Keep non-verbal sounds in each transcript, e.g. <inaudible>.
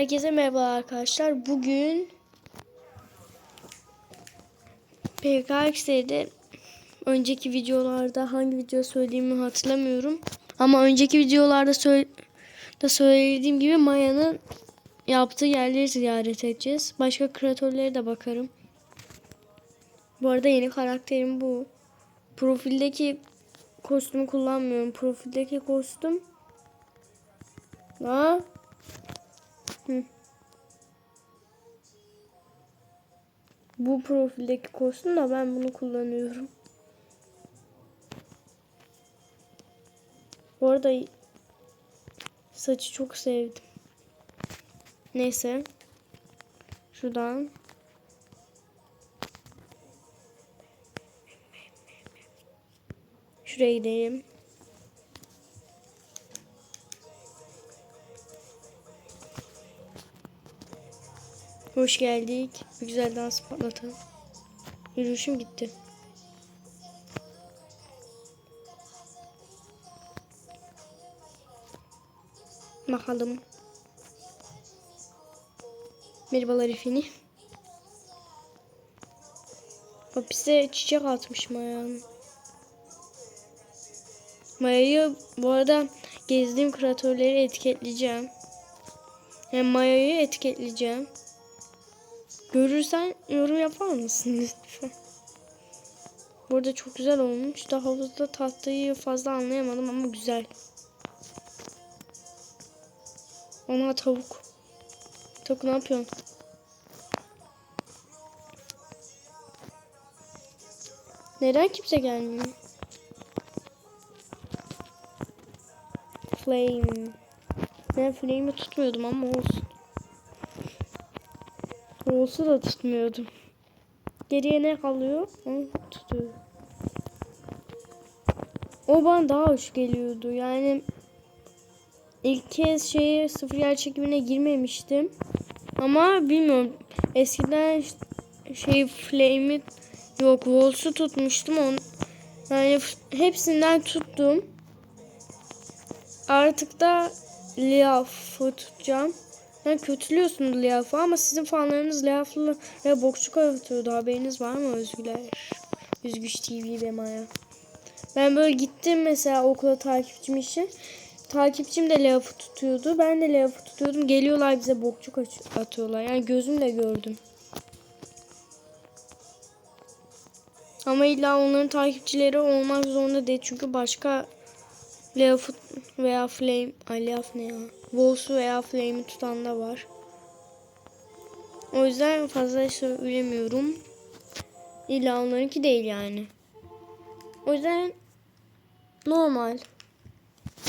Herkese merhaba arkadaşlar. Bugün PKX'de önceki videolarda hangi video söylediğimi hatırlamıyorum. Ama önceki videolarda söyle, da söylediğim gibi Maya'nın yaptığı yerleri ziyaret edeceğiz. Başka kreatörlere de bakarım. Bu arada yeni karakterim bu. Profildeki kostümü kullanmıyorum. Profildeki kostüm Aa, Bu profildeki kostüm da ben bunu kullanıyorum. Bu arada saçı çok sevdim. Neyse. Şuradan. Şuraya gidelim. Hoş geldik. Bir güzel dans patlatalım. Yürüyüşüm gitti. Bakalım. Merhabalar efendim. Bize çiçek atmış Maya'nın. Maya'yı bu arada gezdiğim kreatörleri etiketleyeceğim. Yani Maya'yı etiketleyeceğim. Görürsen yorum yapar mısın lütfen? Burada çok güzel olmuş. Da havuzda tahtayı fazla anlayamadım ama güzel. Ona tavuk. Tavuk ne yapıyorsun? Neden kimse gelmiyor? Flame. Ben flame'i tutmuyordum ama olsun. Olsa da tutmuyordum. Geriye ne kalıyor? Hı, tutuyor. O bana daha hoş geliyordu. Yani ilk kez şeye sıfır yer çekimine girmemiştim. Ama bilmiyorum. Eskiden şey flame'i yok Wolves'u tutmuştum. On, yani hepsinden tuttum. Artık da Liaf'ı tutacağım. Yani kötülüyorsunuz Liaf'ı ama sizin fanlarınız Liaf'lı ve bokçuk atıyordu. Haberiniz var mı Özgüler? Üzgüç TV ve Maya. Ben böyle gittim mesela okula takipçim için. Takipçim de Liaf'ı tutuyordu. Ben de Liaf'ı tutuyordum. Geliyorlar bize bokçuk atıyorlar. Yani gözümle gördüm. Ama illa onların takipçileri olmak zorunda değil. Çünkü başka Leaf veya Flame, ay Leaf ne ya? Wolves veya Flame'i tutan da var. O yüzden fazla söylemiyorum. İlla onlarınki değil yani. O yüzden normal.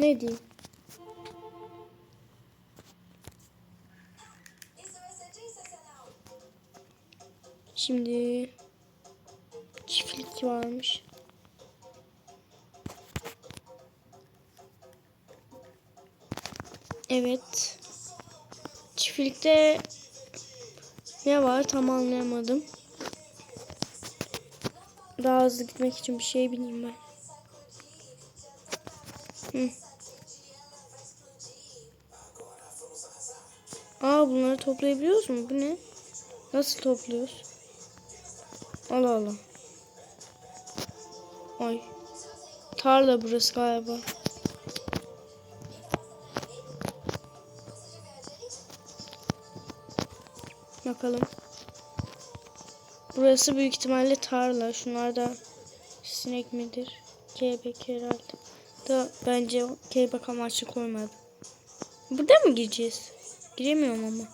Ne diyeyim? Şimdi çiftlik varmış. Evet. Çiftlikte ne var tam anlayamadım. Daha hızlı gitmek için bir şey bineyim ben. Hı. Aa bunları toplayabiliyoruz mu? Bu ne? Nasıl topluyoruz? Allah Allah. Ay. Tarla burası galiba. Bakalım. Burası büyük ihtimalle tarla. Şunlar da sinek midir? Kelebek herhalde. Da bence kelebek amaçlı koymadı. Burada mı gireceğiz? Giremiyorum ama.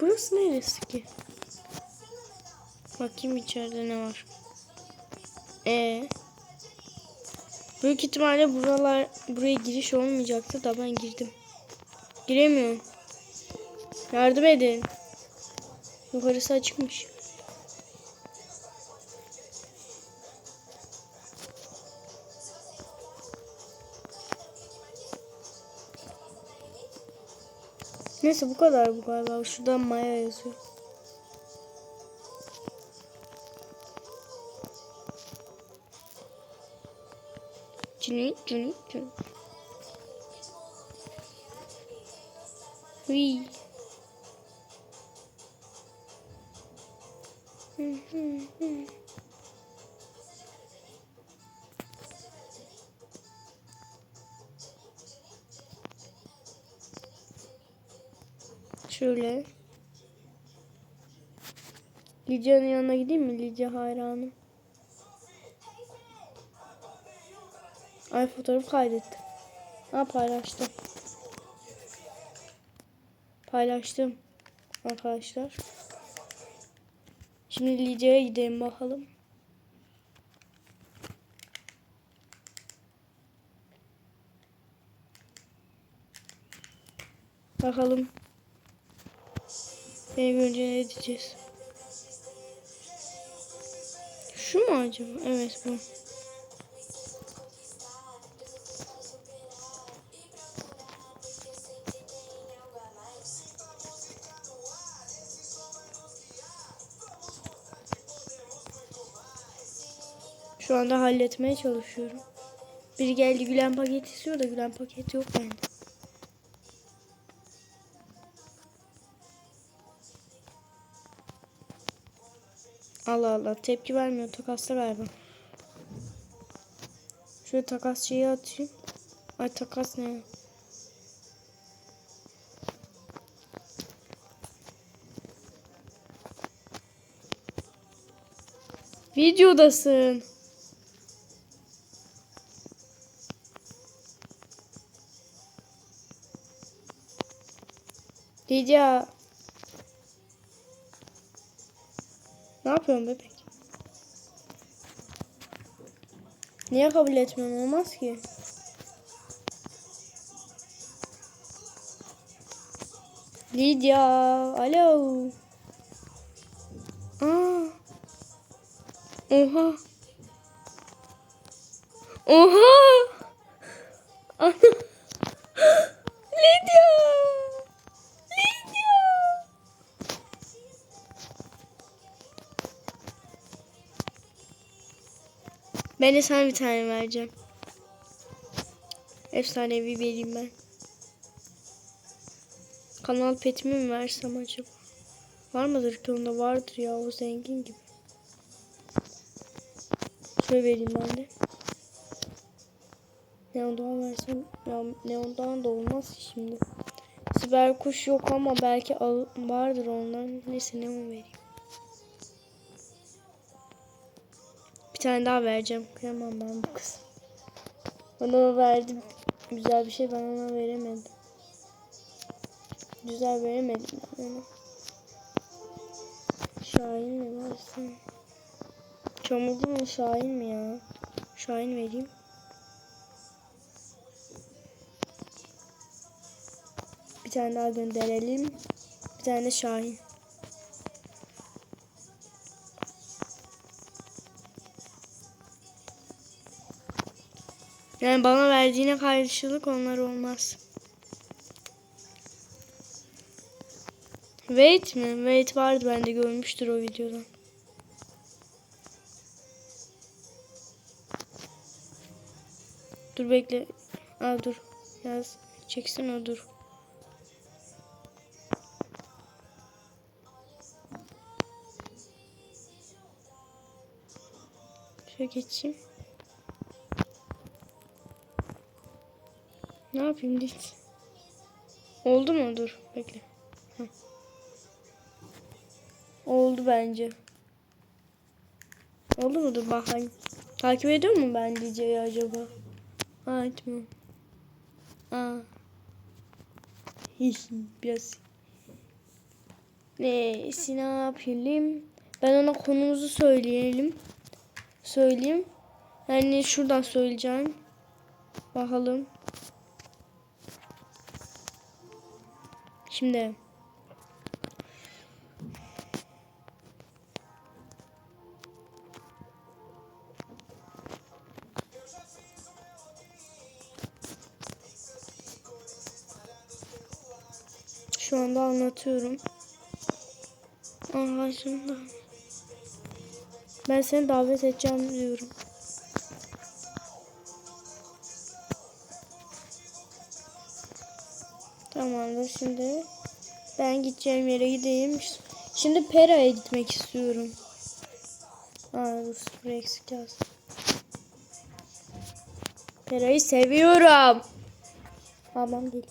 Burası neresi ki? Bakayım içeride ne var. Ee. Büyük ihtimalle buralar buraya giriş olmayacaktı da ben girdim. Giremiyorum. Yardım edin. Yukarısı açıkmış. Neyse bu kadar bu galiba. Şuradan Maya yazıyor. Cüneyt, Cüneyt, Cüneyt. Uy. Hı hı hı. Şöyle. Lidya'nın yanına gideyim mi? Lidya hayranım. Ay fotoğraf kaydettim. Ha paylaştım. Paylaştım. Arkadaşlar. Şimdi Lidya'ya gidelim bakalım. Bakalım. Beni görünce ne diyeceğiz? Şu mu acaba? Evet bu. Şu anda halletmeye çalışıyorum. Biri geldi Gülen paket istiyor da Gülen paket yok bende. Allah Allah tepki vermiyor takasta galiba. Şöyle takas şeyi atayım. Ay takas ne? Videodasın. Lidya. Ne yapıyorsun bebek? Niye kabul etmem olmaz ki? Lidya, alo. Aa. Oha. Oha. Ben de sana bir tane vereceğim. Efsanevi vereyim ben. Kanal petimi mi versem acaba? Var mıdır ki onda? Vardır ya o zengin gibi. Şöyle vereyim ben de. Neon'dan versem ya Neon'dan da olmaz şimdi. Siber kuş yok ama belki al, vardır ondan. Neyse Neon vereyim. Tane daha vereceğim. Kıyamam ben bu kız. Bana verdim. Güzel bir şey ben ona veremedim. Güzel veremedim ben ona. Şahin mi versin? Çamurlu mu Şahin mi ya? Şahin vereyim. Bir tane daha gönderelim. Bir tane de Şahin. Yani bana verdiğine karşılık onlar olmaz. Wait mi? Wait vardı bende görmüştür o videodan. Dur bekle. Aa dur. Yaz. Çeksin o dur. Şöyle geçeyim. Ne yapayım dit? Oldu mu? Dur bekle. Heh. Oldu bence. Oldu mu? Dur bakayım. Takip ediyor mu ben DJ'yi acaba? Ha etmiyor. Aa. Biraz. Neyse ne yapalım? Ben ona konumuzu söyleyelim. Söyleyeyim. Yani şuradan söyleyeceğim. Bakalım. Şimdi. Şu anda anlatıyorum. Ağacında. Ben seni davet edeceğim diyorum. Tamamdır şimdi. Ben gideceğim yere gideyim. Şimdi Pera'ya gitmek istiyorum. Aa dur sıfır eksik yaz. Pera'yı seviyorum. Babam değil.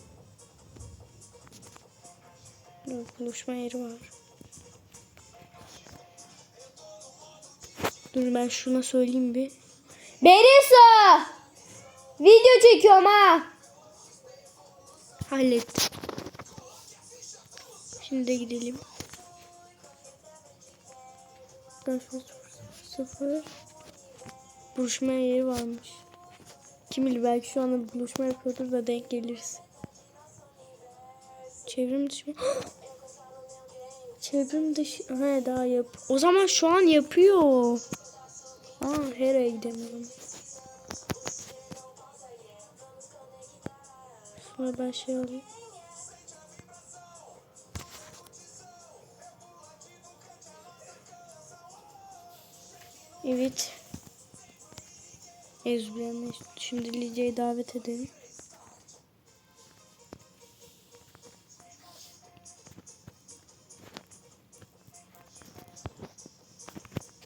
Dur buluşma yeri var. Dur ben şuna söyleyeyim bir. Berisa! Video çekiyorum ha. Hallettim. Şimdi de gidelim. Şu sıfır buluşma yeri varmış. Kim bilir belki şu anda buluşma yapıyordur da denk geliriz. Çevrim dışı mı? <gasps> Çevrim dışı. He daha yap. O zaman şu an yapıyor. Aa Hera'ya gidemiyorum. Sonra ben şey alayım. Evet. Ezberine şimdi Lice'yi davet edelim.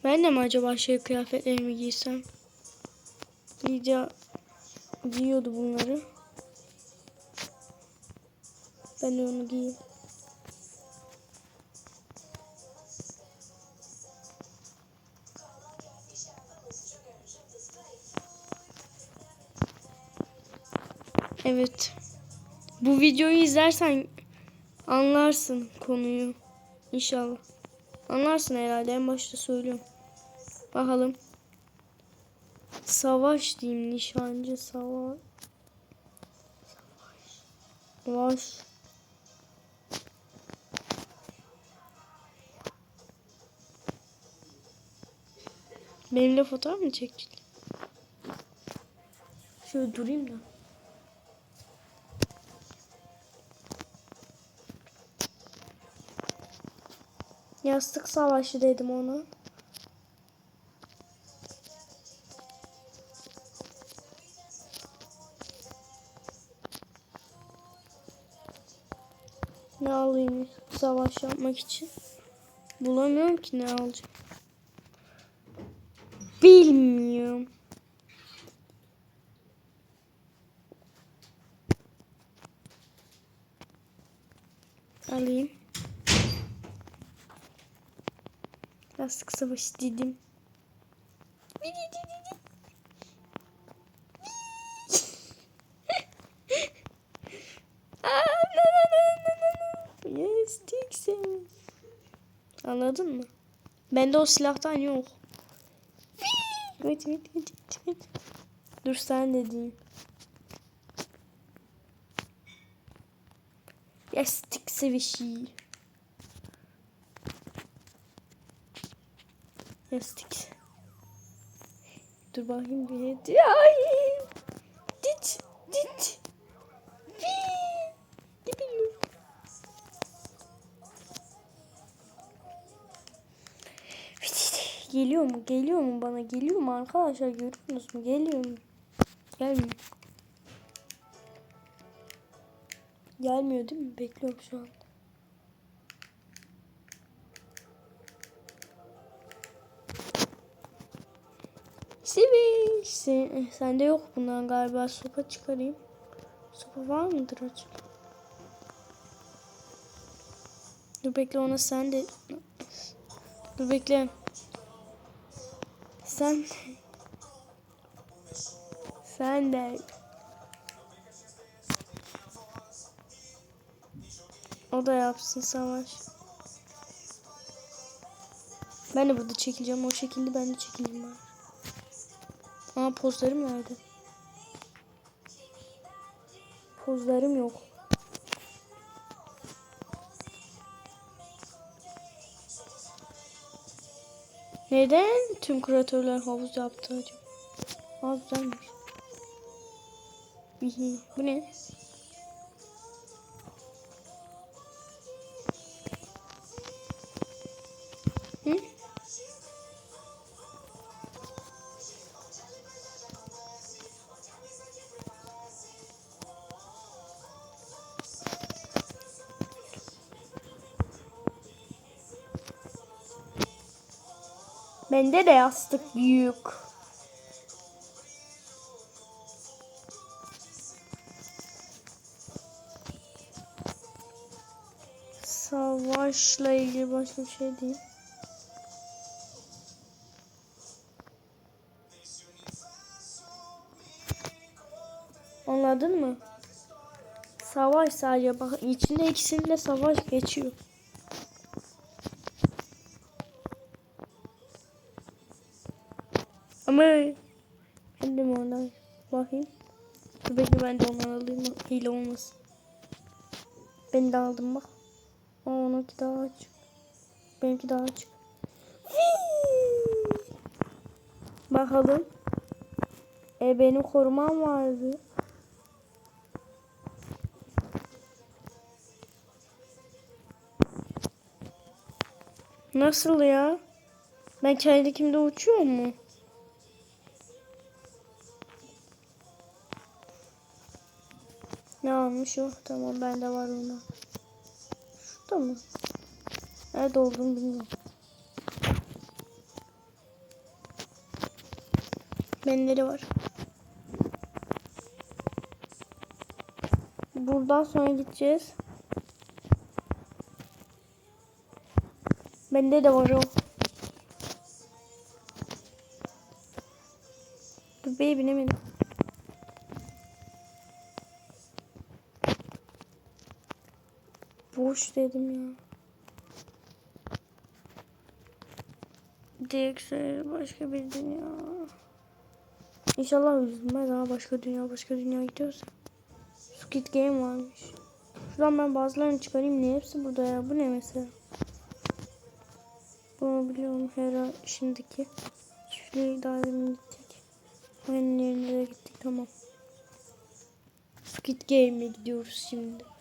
Ben de mi acaba şey kıyafetlerimi giysem? Lice giyiyordu bunları. Ben onu giyeyim. Evet. Bu videoyu izlersen anlarsın konuyu. İnşallah. Anlarsın herhalde en başta söylüyorum. Bakalım. Savaş diyeyim nişancı savaş. Savaş. Benimle fotoğraf mı çekecek? Şöyle durayım da. Yastık savaşı dedim ona. Ne alayım savaş yapmak için? Bulamıyorum ki ne alacağım. Bilmiyorum. Alayım. Yastık savaşı dedim. Anladın mı? Bende o silahtan yok. Gıt gıt gıt gıt. Dur sen de diyeyim. Yastık savaşı. Yastık. Dur bakayım bir hediye. Ay. Geliyor mu? Geliyor mu bana? Geliyor mu arkadaşlar? Görüyorsunuz mu? Geliyor mu? Gelmiyor. Gelmiyor değil mi? Bekliyorum şu an. Siviş. Sen, sende yok bundan galiba. Sopa çıkarayım. Sopa var mıdır acaba? Dur bekle ona sen de... Dur bekle. Sen... Sen de... O da yapsın savaş. Ben de burada çekileceğim. O şekilde ben de çekileyim bari. Aa pozlarım nerede? Pozlarım yok. Neden tüm kreatörler havuz yaptı acaba? Aa güzelmiş. Bu ne? Bende de yastık büyük. Savaşla ilgili başka bir şey değil. Anladın mı? Savaş sadece bak içinde ikisinde savaş geçiyor. Ama ben de mi ondan bakayım. Dur bekle ben de ondan alayım. Hile olmasın. Ben de aldım bak. Aa, onunki daha açık. Benimki daha açık. Bakalım. E benim korumam vardı. Nasıl ya? Ben kendi kimde uçuyor mu? Ne almış o? Tamam bende var ona. Şurada mı? Nerede olduğunu bilmiyorum. Benleri var. Buradan sonra gideceğiz. Bende de var o. Bebeğe binemedim. Boş dedim ya. DX'e başka bir dünya. İnşallah üzülmez ha başka dünya başka dünya gidiyorsa. Squid Game varmış. Şuradan ben bazılarını çıkarayım. Ne hepsi burada ya? Bu ne mesela? Bunu biliyorum her şimdiki. Çiftliğe daha demin gittik. Aynı yerine de gittik tamam. Squid Game'e gidiyoruz şimdi.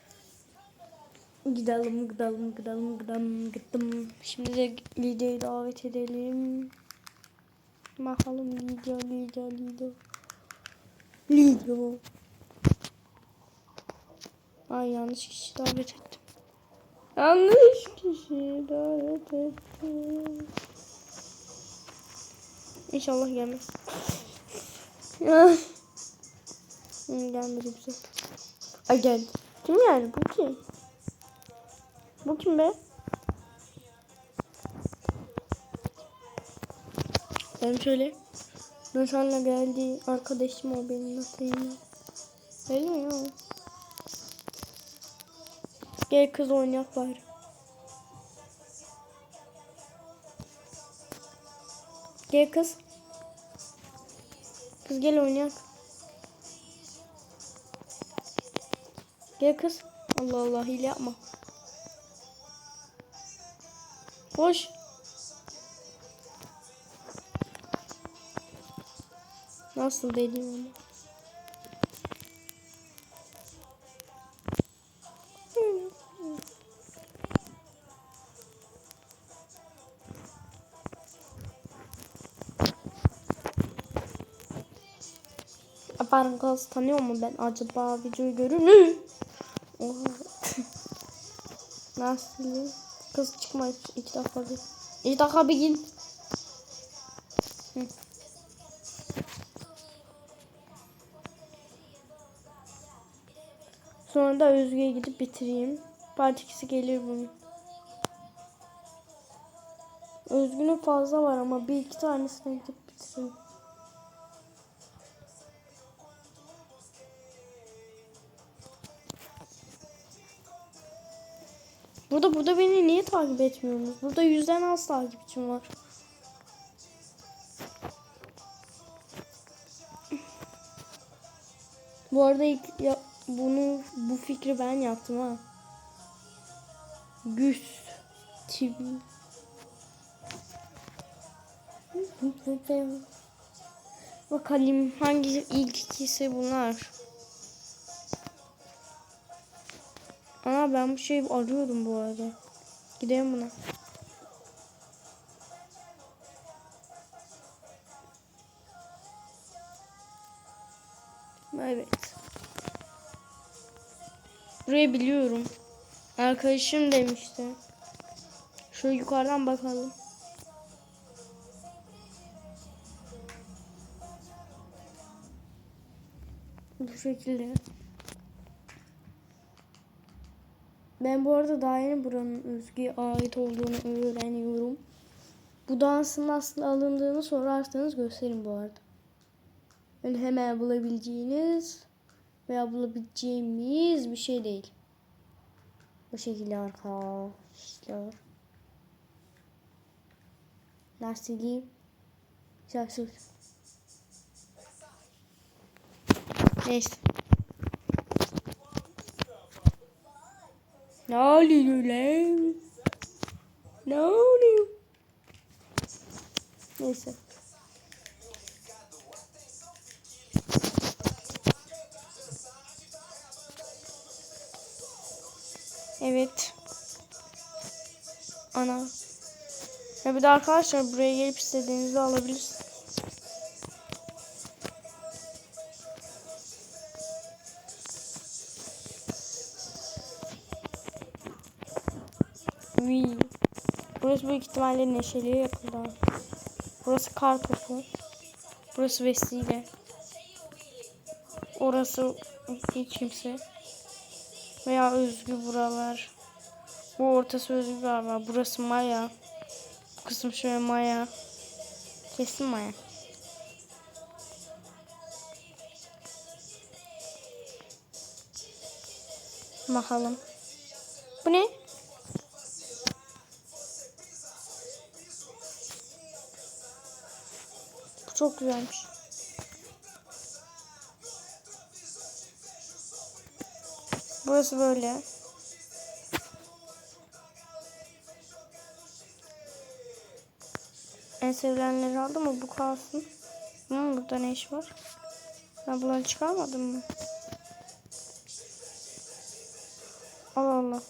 Gidelim, gidelim, gidelim, gidelim, gittim. Şimdi de Lidya'yı davet edelim. Bakalım Lidya, Lidya, Lidya. Lidya. Ay yanlış kişi davet ettim. Yanlış kişi davet ettim. İnşallah gelmez. Ya. Hı, Gelmedi güzel. Ay geldi. Kim yani? Bu kim? Bu kim be? Ben şöyle. Nişanla geldi. Arkadaşım o benim. Nasıl yani? Öyle mi ya? Gel kız oynayak bari. Gel kız. Kız gel oynayak. Gel kız. Allah Allah hile yapma. Koş. Nasıl dedim onu? Aparın kız tanıyor mu ben acaba videoyu görür mü? <laughs> Nasıl? Kız çıkma iki dakika bir. İki dakika bir git. Sonra da Özgü'ye gidip bitireyim. Part 2'si gelir bunun. Özgün'ün fazla var ama bir iki tanesine gidip bitireyim. Burada burada beni niye takip etmiyorsunuz? Burada yüzden az takipçim var. Bu arada ilk ya, bunu bu fikri ben yaptım ha. Güç TV. Bakalım hangi ilk ikisi bunlar. ben bu şeyi arıyordum bu arada. Gidelim buna. Evet. Burayı biliyorum. Arkadaşım demişti. Şöyle yukarıdan bakalım. Bu şekilde. Ben bu arada daha yeni buranın Özge'ye ait olduğunu öğreniyorum. Bu dansın nasıl alındığını sorarsanız gösterin bu arada. Öyle hemen bulabileceğiniz veya bulabileceğimiz bir şey değil. Bu şekilde arkadaşlar. Nasıl diyeyim? Söz. Neyse. Ne oluyor lan? Ne oluyor? Neyse. Evet. Ana. Ya bir de arkadaşlar buraya gelip istediğinizi alabilirsiniz. Burası büyük ihtimalle neşeliye abi. Burası kar topu. Burası vesile. Orası hiç kimse. Veya özgü buralar. Bu ortası özgü galiba. Burası Maya. Bu kısım şöyle Maya. Kesin Maya. Bakalım. Bu ne? Güzelmiş. Burası böyle. En sevilenleri aldım mı bu kalsın. Hmm, burada ne iş var? Ben bunları çıkarmadım mı? Allah Allah.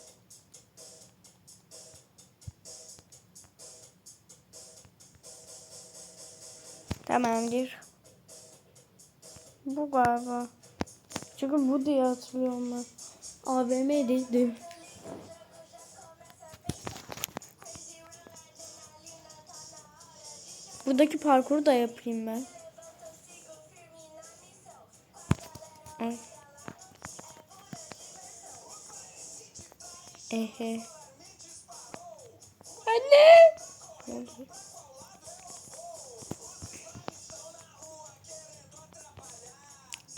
Tamamdır. Bu galiba. Çünkü bu diye hatırlıyorum ben. AVM'deydi. Buradaki parkuru da yapayım ben. Ay. Ehe. Anne. Ne oldu?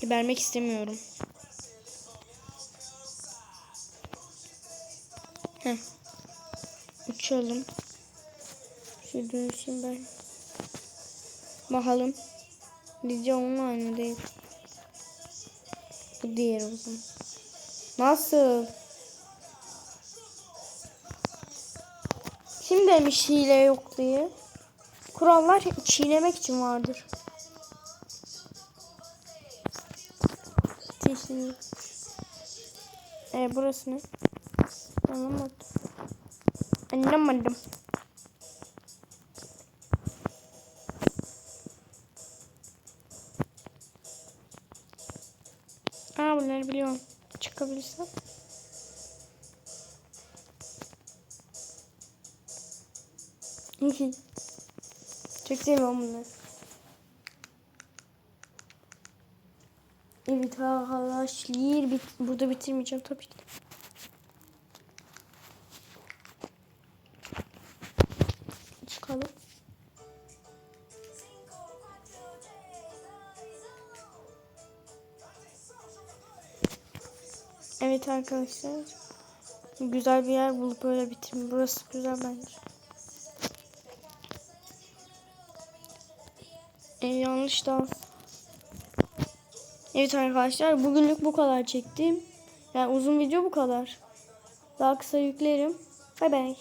Gebermek istemiyorum. Heh. Uçalım. Şu dönüşüm ben. Bakalım. Bizce onun aynı değil. Bu diğer o. Nasıl? Kim demiş hile yok diye? Kurallar çiğnemek için vardır. Teşekkür Ee, burası ne? Anlamadım. Anlamadım. Aa bunları biliyorum. Çıkabilirsem. Çok seviyorum bunları. Evet arkadaşlar bit burada bitirmeyeceğim tabii ki. Çıkalım. Evet arkadaşlar. Güzel bir yer bulup böyle bitireyim. Burası güzel bence. E, yanlış dans. Evet arkadaşlar bugünlük bu kadar çektim. Yani uzun video bu kadar. Daha kısa yüklerim. Bay bay.